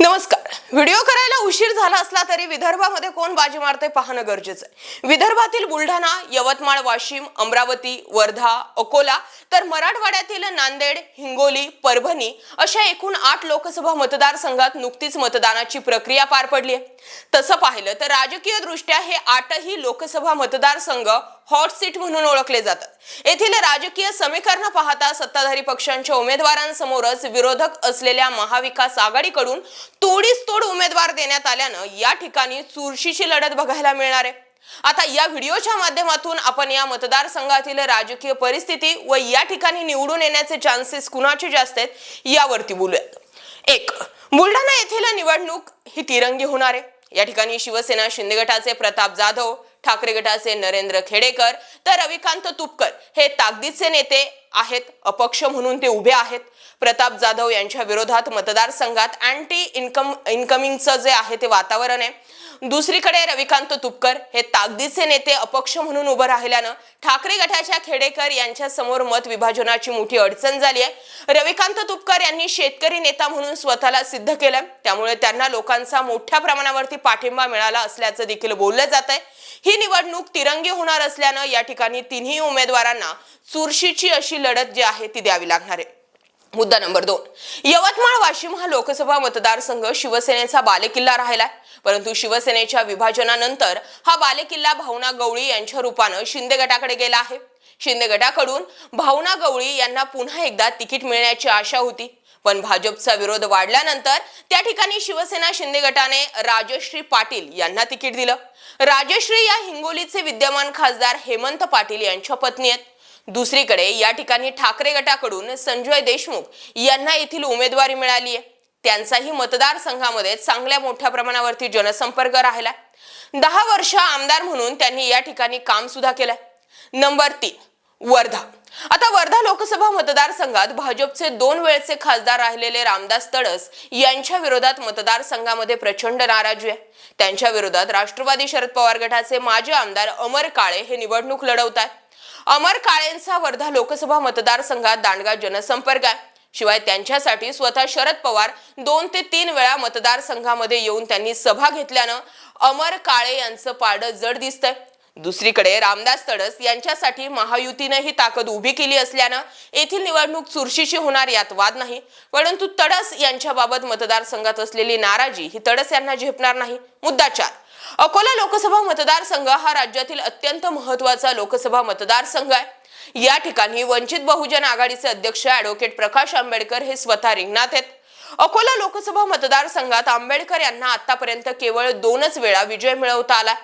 नमस्कार. व्हिडिओ करायला उशीर झाला असला तरी विदर्भामध्ये कोण बाजी मारते पाहणं गरजेचं आहे. विदर्भातील बुलढाणा यवतमाळ वाशिम अमरावती वर्धा अकोला तर मराठवाड्यातील नांदेड हिंगोली परभणी अशा एकूण आठ लोकसभा मतदारसंघात नुकतीच मतदानाची प्रक्रिया पार पडली आहे. तसं पाहिलं तर राजकीय दृष्ट्या हे आठही लोकसभा मतदारसंघ हॉट सीट म्हणून ओळखले जातात. येथील राजकीय समीकरण पाहता सत्ताधारी पक्षांच्या उमेदवारांसमोरच विरोधक असलेल्या महाविकास आघाडीकडून तोडीस तोड उमेदवार देण्यात आल्यानं या ठिकाणी चुरशीची लढत बघायला मिळणार आहे. आता या व्हिडिओच्या माध्यमातून आपण या मतदारसंघातील राजकीय परिस्थिती व या ठिकाणी निवडून येण्याचे चान्सेस कुणाचे जास्त आहेत यावरती बोलूयात. एक बुलढाणा येथील निवडणूक ही तिरंगी होणार आहे. या ठिकाणी शिवसेना शिंदे गटाचे प्रताप जाधव ठाकरे गटाचे नरेंद्र खेडेकर तर रविकांत तुपकर हे ताकदीचे नेते आहेत अपक्ष म्हणून ते उभे आहेत. प्रताप जाधव यांच्या विरोधात मतदारसंघात अँटी इन्कम इन्कमिंगचं जे आहे ते वातावरण आहे. दुसरीकडे रविकांत तुपकर हे ताकदीचे नेते अपक्ष म्हणून उभं राहिल्यानं ठाकरे गटाच्या खेडेकर यांच्या समोर मत विभाजनाची मोठी अडचण झाली आहे. रविकांत तुपकर यांनी शेतकरी नेता म्हणून स्वतःला सिद्ध केलं. त्यामुळे त्यांना लोकांचा मोठ्या प्रमाणावरती पाठिंबा मिळाला असल्याचं देखील बोललं जात आहे. ही निवडणूक तिरंगी होणार असल्यानं या ठिकाणी तिन्ही उमेदवारांना चुरशीची अशी लढत जी आहे ती द्यावी लागणार आहे. मुद्दा नंबर दोन. यवतमाळ वाशिम हा लोकसभा मतदारसंघ शिवसेनेचा बालेकिल्ला राहिलाय. परंतु शिवसेनेच्या विभाजनानंतर हा बालेकिल्ला भावना गवळी यांच्या रूपानं शिंदे गटाकडे गेला आहे. शिंदे गटाकडून भावना गवळी यांना पुन्हा एकदा तिकीट मिळण्याची आशा होती. पण भाजपचा विरोध वाढल्यानंतर त्या ठिकाणी शिवसेना शिंदे गटाने राजश्री पाटील यांना तिकीट दिलं. राजश्री या हिंगोलीचे विद्यमान खासदार हेमंत पाटील यांच्या पत्नी आहेत. दुसरीकडे या ठिकाणी ठाकरे गटाकडून संजय देशमुख यांना येथील उमेदवारी मिळाली आहे. त्यांचाही मतदारसंघामध्ये चांगल्या मोठ्या प्रमाणावरती जनसंपर्क राहिला दहा वर्ष आमदार म्हणून त्यांनी या ठिकाणी काम सुद्धा केलंय. नंबर तीन वर्धा. आता वर्धा लोकसभा मतदारसंघात भाजपचे दोन वेळचे खासदार राहिलेले रामदास तडस यांच्या विरोधात मतदारसंघामध्ये प्रचंड नाराजी आहे. त्यांच्या विरोधात राष्ट्रवादी शरद पवार गटाचे माजी आमदार अमर काळे हे निवडणूक लढवत आहेत अमर काळेंचा वर्धा लोकसभा मतदारसंघात दांडगा जनसंपर्क आहे. शिवाय त्यांच्यासाठी स्वतः शरद पवार दोन ते तीन वेळा मतदारसंघामध्ये येऊन त्यांनी सभा घेतल्यानं अमर काळे यांचं पाडं जड दिसतंय. दुसरीकडे रामदास तडस यांच्यासाठी महायुतीनं ही ताकद उभी केली असल्यानं येथील निवडणूक चुरशीची होणार यात वाद नाही. परंतु तडस यांच्याबाबत मतदारसंघात असलेली नाराजी ही तडस यांना झेपणार नाही. मुद्दा चार. अकोला लोकसभा मतदारसंघ हा राज्यातील अत्यंत महत्त्वाचा लोकसभा मतदारसंघ आहे. या ठिकाणी वंचित बहुजन आघाडीचे अध्यक्ष ऍडव्होकेट प्रकाश आंबेडकर हे स्वतः रिंगणात आहेत. अकोला लोकसभा मतदारसंघात आंबेडकर यांना आतापर्यंत केवळ दोनच वेळा विजय मिळवता आला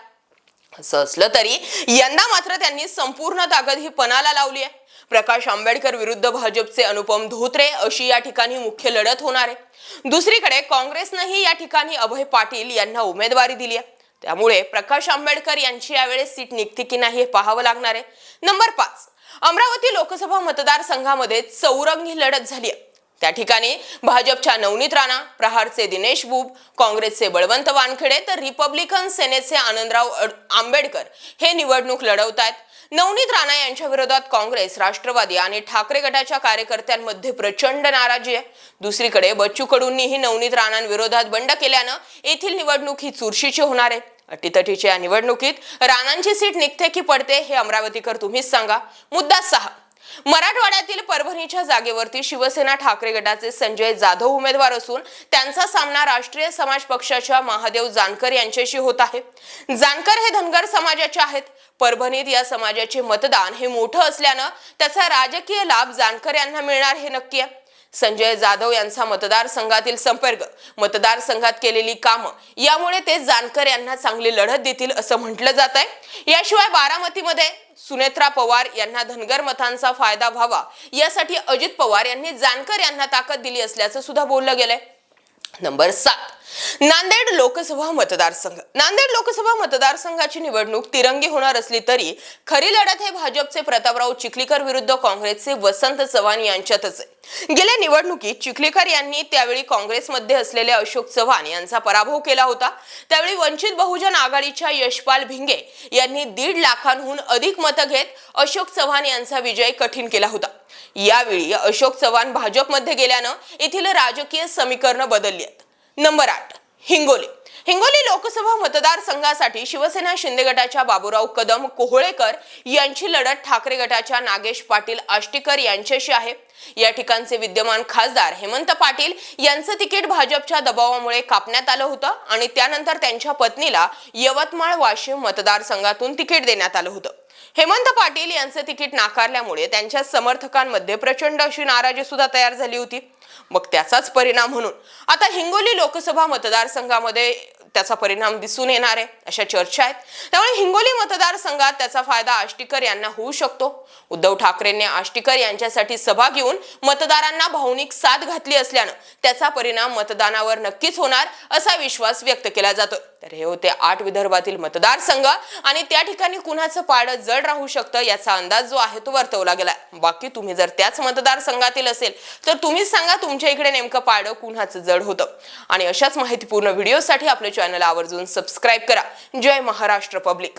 असं असलं तरी यंदा मात्र त्यांनी संपूर्ण ताकद ही पणाला लावली आहे. प्रकाश आंबेडकर विरुद्ध भाजपचे अनुपम धोत्रे अशी या ठिकाणी मुख्य लढत होणार आहे. दुसरीकडे काँग्रेसनंही या ठिकाणी अभय पाटील यांना उमेदवारी दिली आहे. त्यामुळे प्रकाश आंबेडकर यांची यावेळेस सीट निघते की नाही हे पाहावं लागणार आहे. नंबर पाच अमरावती लोकसभा मतदारसंघामध्ये चौरंगी लढत झाली आहे. त्या ठिकाणी भाजपच्या नवनीत राणा प्रहारचे दिनेश बुब काँग्रेसचे बळवंत वानखेडे तर रिपब्लिकन सेनेचे आनंदराव आंबेडकर हे निवडणूक लढवत आहेत. नवनीत राणा यांच्या विरोधात काँग्रेस राष्ट्रवादी आणि ठाकरे गटाच्या कार्यकर्त्यांमध्ये प्रचंड नाराजी आहे. दुसरीकडे बच्चू कडूंनीही नवनीत राणांविरोधात बंड केल्यानं येथील निवडणूक ही चुरशीची होणार आहे. अटीतटीच्या या निवडणुकीत राणांची सीट निघते की पडते हे अमरावतीकर तुम्हीच सांगा. मुद्दा सहा. मराठवाड्यातील परभणीच्या जागेवरती शिवसेना ठाकरे गटाचे संजय जाधव उमेदवार असून त्यांचा सामना राष्ट्रीय समाज पक्षाच्या महादेव जानकर यांच्याशी होत आहे. जानकर हे धनगर समाजाचे आहेत. परभणीत या समाजाचे मतदान हे मोठं असल्यानं त्याचा राजकीय लाभ जानकर यांना मिळणार हे नक्की आहे. संजय जाधव यांचा मतदारसंघातील संपर्क मतदारसंघात केलेली कामं यामुळे ते जानकर यांना चांगली लढत देतील असं म्हटलं जात आहे. याशिवाय बारामतीमध्ये सुनेत्रा पवार यांना धनगर मतांचा फायदा व्हावा यासाठी अजित पवार यांनी जानकर यांना ताकद दिली असल्याचं सुद्धा बोललं गेलंय. नंबर सात. नांदेड लोकसभा मतदारसंघ. नांदेड लोकसभा मतदारसंघाची निवडणूक तिरंगी होणार असली तरी खरी लढत हे भाजपचे प्रतापराव चिखलीकर विरुद्ध काँग्रेसचे वसंत चव्हाण यांच्यातच आहे. गेल्या निवडणुकीत चिखलीकर यांनी त्यावेळी काँग्रेसमध्ये असलेले अशोक चव्हाण यांचा पराभव केला होता. त्यावेळी वंचित बहुजन आघाडीच्या यशपाल भिंगे यांनी दीड लाखांहून अधिक मतं घेत अशोक चव्हाण यांचा विजय कठीण केला होता. यावेळी अशोक चव्हाण भाजपमध्ये गेल्यानं येथील राजकीय समीकरणं बदलली आहेत. नंबर आठ हिंगोली. हिंगोली लोकसभा मतदारसंघासाठी शिवसेना शिंदे गटाच्या बाबूराव कदम कोहळेकर यांची लढत ठाकरे गटाच्या नागेश पाटील आष्टीकर यांच्याशी आहे. या ठिकाणचे विद्यमान खासदार हेमंत पाटील यांचं तिकीट भाजपच्या दबावामुळे कापण्यात आलं होतं आणि त्यानंतर त्यांच्या पत्नीला यवतमाळ वाशिम मतदारसंघातून तिकीट देण्यात आलं होतं. हेमंत पाटील यांचं तिकीट नाकारल्यामुळे त्यांच्या समर्थकांमध्ये प्रचंड अशी नाराजी सुद्धा तयार झाली होती. मग त्याचाच परिणाम म्हणून. आता हिंगोली लोकसभा मतदारसंघामध्ये त्याचा परिणाम दिसून येणार आहे अशा चर्चा आहेत. त्यामुळे हिंगोली मतदारसंघात त्याचा फायदा आष्टीकर यांना होऊ शकतो. उद्धव ठाकरेंनी आष्टीकर यांच्यासाठी सभा घेऊन मतदारांना भावनिक साथ घातली असल्यानं त्याचा परिणाम मतदानावर नक्कीच होणार असा विश्वास व्यक्त केला जातो तर हे होते आठ विदर्भातील मतदारसंघ आणि त्या ठिकाणी कुणाचं पाड जड राहू शकतं याचा अंदाज जो आहे तो वर्तवला गेला बाकी तुम्ही जर त्याच मतदारसंघातील असेल तर तुम्हीच सांगा तुमच्या इकडे नेमकं पाडं कुणाचं जड होतं. आणि अशाच माहितीपूर्ण व्हिडिओसाठी आपल्या चॅनल आवर्जून सबस्क्राईब करा. जय महाराष्ट्र पब्लिक